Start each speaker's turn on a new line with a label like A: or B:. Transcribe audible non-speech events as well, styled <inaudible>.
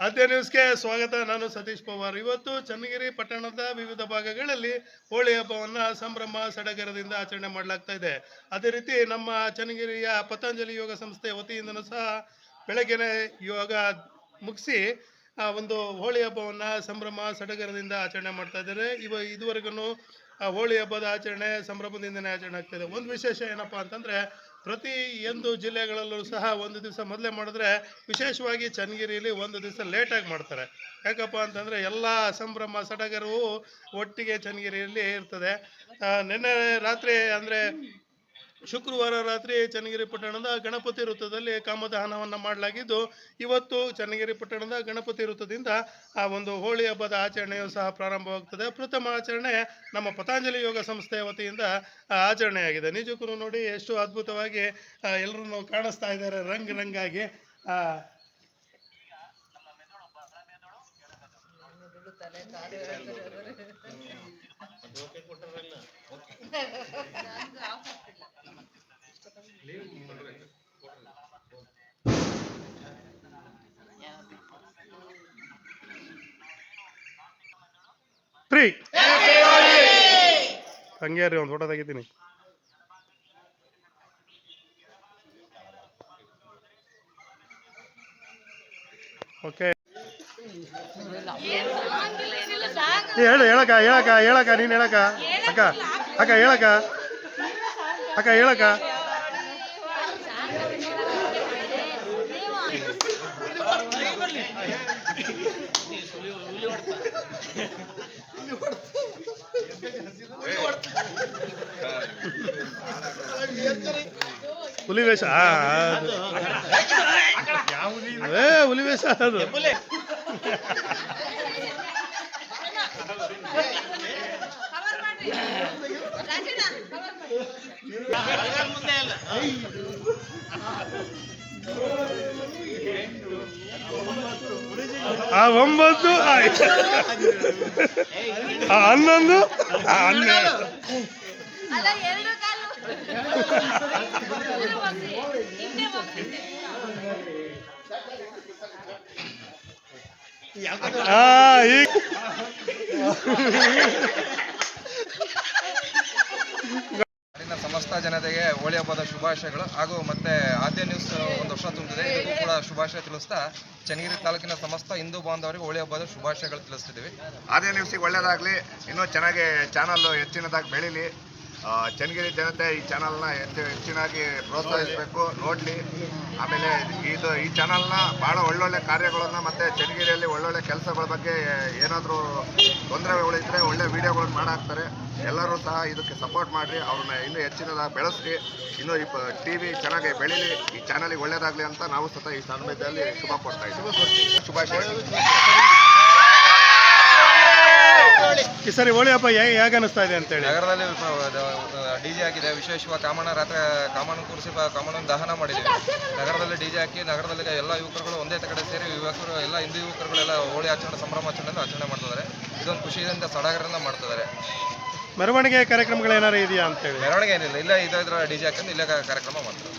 A: ಆದ್ಯ ನ್ಯೂಸ್ಗೆ ಸ್ವಾಗತ. ನಾನು ಸತೀಶ್ ಪವಾರ್. ಇವತ್ತು ಚನ್ನಗಿರಿ ಪಟ್ಟಣದ ವಿವಿಧ ಭಾಗಗಳಲ್ಲಿ ಹೋಳಿ ಹಬ್ಬವನ್ನು ಸಂಭ್ರಮ ಸಡಗರದಿಂದ ಆಚರಣೆ ಮಾಡಲಾಗ್ತಾ ಇದೆ. ಅದೇ ರೀತಿ ನಮ್ಮ ಚನ್ನಗಿರಿಯ ಪತಂಜಲಿ ಯೋಗ ಸಂಸ್ಥೆ ವತಿಯಿಂದನೂ ಸಹ ಬೆಳಗ್ಗೆನೆ ಯೋಗ ಮುಗಿಸಿ ಒಂದು ಹೋಳಿ ಹಬ್ಬವನ್ನು ಸಂಭ್ರಮ ಸಡಗರದಿಂದ ಆಚರಣೆ ಮಾಡ್ತಾ ಇದ್ದಾರೆ. ಇವ, ಇದುವರೆಗೂ ಹೋಳಿ ಹಬ್ಬದ ಆಚರಣೆ ಸಂಭ್ರಮದಿಂದನೇ ಆಚರಣೆ ಆಗ್ತಾ ಇದೆ. ಒಂದು ವಿಶೇಷ ಏನಪ್ಪ ಅಂತಂದ್ರೆ ಪ್ರತಿ ಒಂದು ಜಿಲ್ಲೆಗಳಲ್ಲೂ ಸಹ ಒಂದು ದಿವಸ ಮೊದಲೇ ಮಾಡಿದ್ರೆ ವಿಶೇಷವಾಗಿ ಚನ್ನಗಿರಿಯಲ್ಲಿ ಒಂದು ದಿವಸ ಲೇಟಾಗಿ ಮಾಡ್ತಾರೆ. ಯಾಕಪ್ಪ ಅಂತಂದರೆ ಎಲ್ಲ ಸಂಭ್ರಮ, ಸಡಗರವು ಒಟ್ಟಿಗೆ ಚನ್ನಗಿರಿಯಲ್ಲಿ ಇರ್ತದೆ. ನಿನ್ನೆ ರಾತ್ರಿ ಅಂದರೆ ಶುಕ್ರವಾರ ರಾತ್ರಿ ಚನ್ನಗಿರಿ ಪಟ್ಟಣದ ಗಣಪತಿ ವೃತ್ತದಲ್ಲಿ ಕಾಮದಹನವನ್ನು ಮಾಡಲಾಗಿದ್ದು ಇವತ್ತು ಚನ್ನಗಿರಿ ಪಟ್ಟಣದ ಗಣಪತಿ ವೃತ್ತದಿಂದ ಆ ಒಂದು ಹೋಳಿ ಹಬ್ಬದ ಆಚರಣೆಯು ಸಹ ಪ್ರಾರಂಭವಾಗುತ್ತದೆ ಪ್ರಥಮ ಆಚರಣೆ ನಮ್ಮ ಪತಂಜಲಿ ಯೋಗ ಸಂಸ್ಥೆಯ ವತಿಯಿಂದ ಆ, ಆಚರಣೆಯಾಗಿದೆ. ನಿಜಕ್ಕೂ ನೋಡಿ ಎಷ್ಟು ಅದ್ಭುತವಾಗಿ ಎಲ್ಲರೂ ಕಾಣಿಸ್ತಾ ಇದ್ದಾರೆ ರಂಗ್ ರಂಗಾಗಿ. <laughs> ಫ್ರೀ ಹಂಗೆ ರೀ ಒಂದು ಫೋಟೋ ತೆಗಿತೀನಿ. ಓಕೆ. ಹೇಳು ಹೇಳಕ್ಕ ಹೇಳಕ್ಕ ಹೇಳಕ್ಕ ನೀನು ಹೇಳಕ್ಕ. ಅಕ್ಕ ಅಕ್ಕ ಹೇಳಕ್ಕ. ಅಕ್ಕ ಹೇಳಕ್ಕ. ಹುಲಿ ಏ ಹುಲಿವೇಷ ಅದು. ಮುಂದೆ ಅಲ್ಲ ಆ ಒಂಬತ್ತು ಆ ಆ ಹನ್ನೊಂದು ಆ ಹನ್ನೆರಡು.
B: ಅಲ್ಲ ಎರಡು ಕಾಲು. ಇಬ್ರು ಹೋಗ್ರಿ.
A: ಆ ಈಗ
C: ಸಮಸ್ತ ಜನತೆಗೆ ಹೋಳಿ ಹಬ್ಬದ ಶುಭಾಶಯಗಳು. ಹಾಗೂ ಮತ್ತೆ ಆದ್ಯ ನ್ಯೂಸ್ ಒಂದು ವರ್ಷ ತುಂಬಿದೆ. ಶುಭಾಶಯ ತಿಳಿಸ್ತಾ, ಚನ್ನಗಿರಿ ತಾಲೂಕಿನ ಸಮಸ್ತ ಹಿಂದೂ ಬಾಂಧವರಿಗೆ ಹೋಳಿ ಹಬ್ಬದ ಶುಭಾಶಯಗಳು ತಿಳಿಸ್ತಿದ್ದೀವಿ.
D: ಆರ್ಯ ನ್ಯೂಸಿಗೆ ಒಳ್ಳೆಯದಾಗಲಿ ಇನ್ನೂ ಚೆನ್ನಾಗಿ ಚಾನಲ್ ಹೆಚ್ಚಿನದಾಗಿ ಬೆಳೀಲಿ. ಚನ್ನಗಿರಿ ಜನತೆ ಈ ಚಾನಲ್ನ ಹೆಚ್ಚು ಹೆಚ್ಚಿನಾಗಿ ಪ್ರೋತ್ಸಾಹಿಸಬೇಕು, ನೋಡಲಿ. ಆಮೇಲೆ ಇದು ಈ ಚಾನಲ್ನ ಭಾಳ ಒಳ್ಳೊಳ್ಳೆ ಕಾರ್ಯಗಳನ್ನು ಮತ್ತು ಚನ್ನಗಿರಿಯಲ್ಲಿ ಒಳ್ಳೊಳ್ಳೆ ಕೆಲಸಗಳ ಬಗ್ಗೆ ಏನಾದರೂ ತೊಂದರೆಗಳಿದ್ದರೆ ಒಳ್ಳೆ ವೀಡಿಯೋಗಳನ್ನ ಮಾಡಾಕ್ತಾರೆ. ಎಲ್ಲರೂ ಸಹ ಇದಕ್ಕೆ ಸಪೋರ್ಟ್ ಮಾಡಿರಿ, ಅವ್ರನ್ನ ಇನ್ನೂ ಹೆಚ್ಚಿನದಾಗಿ ಬೆಳೆಸ್ರಿ. ಇನ್ನೂ ಈ ಟಿ ವಿ ಚೆನ್ನಾಗಿ ಬೆಳೀಲಿ, ಈ ಚಾನಲಿಗೆ ಒಳ್ಳೆಯದಾಗಲಿ ಅಂತ ನಾವು ಸಹ ಈ ಸಂದರ್ಭದಲ್ಲಿ ಶುಭ ಕೊಡ್ತಾ ಇದ್ದೀವಿ. ಶುಭಾಶಯ
A: ಈ ಸರಿ ಹೋಳಿ ಹಬ್ಬ ಹೇಗೆ ಹೇಗೆ ಅನಿಸ್ತಾ ಇದೆ ಅಂತೇಳಿ?
C: ನಗರದಲ್ಲಿ ಡಿ ಜೆ ಹಾಕಿದೆ. ವಿಶೇಷವಾಗಿ ಕಾಮಣ್ಣ ರಾತ್ರಿ ಕಾಮಣ್ಣ ಕೂರಿಸಿ ಕಾಮಣ್ಣ ದಹನ ಮಾಡಿದೆ. ನಗರದಲ್ಲಿ ಡಿ ಜೆ ಹಾಕಿ ನಗರದಲ್ಲಿ ಎಲ್ಲ ಯುವಕರುಗಳು ಒಂದೇ ಕಡೆ ಸೇರಿ ಯುವಕರು ಎಲ್ಲ ಹಿಂದೂ ಯುವಕರುಗಳೆಲ್ಲ ಹೋಳಿ ಆಚರಣೆ ಸಂಭ್ರಮಾಚರಣೆಯನ್ನು ಆಚರಣೆ ಮಾಡ್ತಿದ್ದಾರೆ. ಇದೊಂದು ಖುಷಿಯಿಂದ ಸಡಗರದಿಂದ ಮಾಡ್ತಿದ್ದಾರೆ.
A: ಮೆರವಣಿಗೆ ಕಾರ್ಯಕ್ರಮಗಳು ಏನಾರು ಇದೆಯಾ ಅಂತೇಳಿ?
C: ಮೆರವಣಿಗೆ ಏನಿಲ್ಲ. ಇಲ್ಲ ಇದ್ರ ಡಿ ಜೆ ಹಾಕೊಂಡು ಇಲ್ಲೇ ಕಾರ್ಯಕ್ರಮ ಮಾಡ್ತಾರೆ.